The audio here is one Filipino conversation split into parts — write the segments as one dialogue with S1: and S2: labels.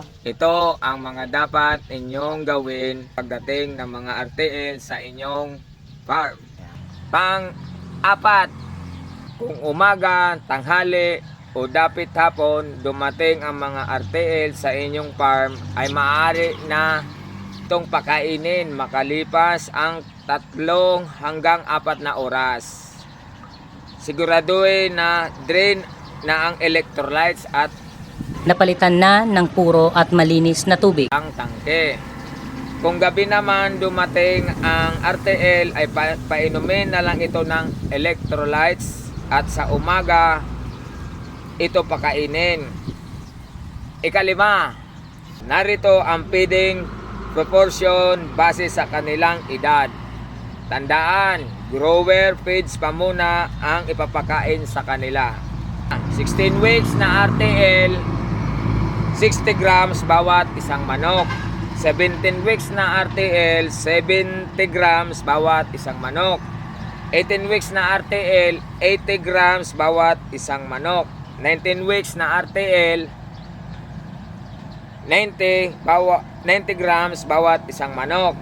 S1: Ito ang mga dapat inyong gawin pagdating ng mga RTL sa inyong farm. Pang-apat, kung umaga, tanghali, o dapit hapon dumating ang mga RTL sa inyong farm ay maaari na itong pakainin makalipas ang tatlong hanggang apat na oras. Siguraduhin na drain na ang electrolytes at
S2: Napalitan na ng puro at malinis na tubig.
S1: ang tangke. Kung gabi naman dumating ang RTL ay pa- painumin na lang ito ng electrolytes at sa umaga ito pakainin. Ikalima, narito ang feeding proportion base sa kanilang edad. Tandaan, grower feeds pa muna ang ipapakain sa kanila. 16 weeks na RTL, 60 grams bawat isang manok. 17 weeks na RTL, 70 grams bawat isang manok. 18 weeks na RTL, 80 grams bawat isang manok. 19 weeks na RTL, 90 bawa 90 grams bawat isang manok.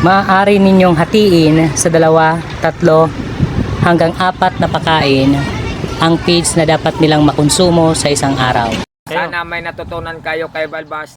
S2: Maaari ninyong hatiin sa dalawa, tatlo, hanggang apat na pakain ang feeds na dapat nilang makonsumo sa isang araw.
S1: Sana may natutunan kayo kay Balbas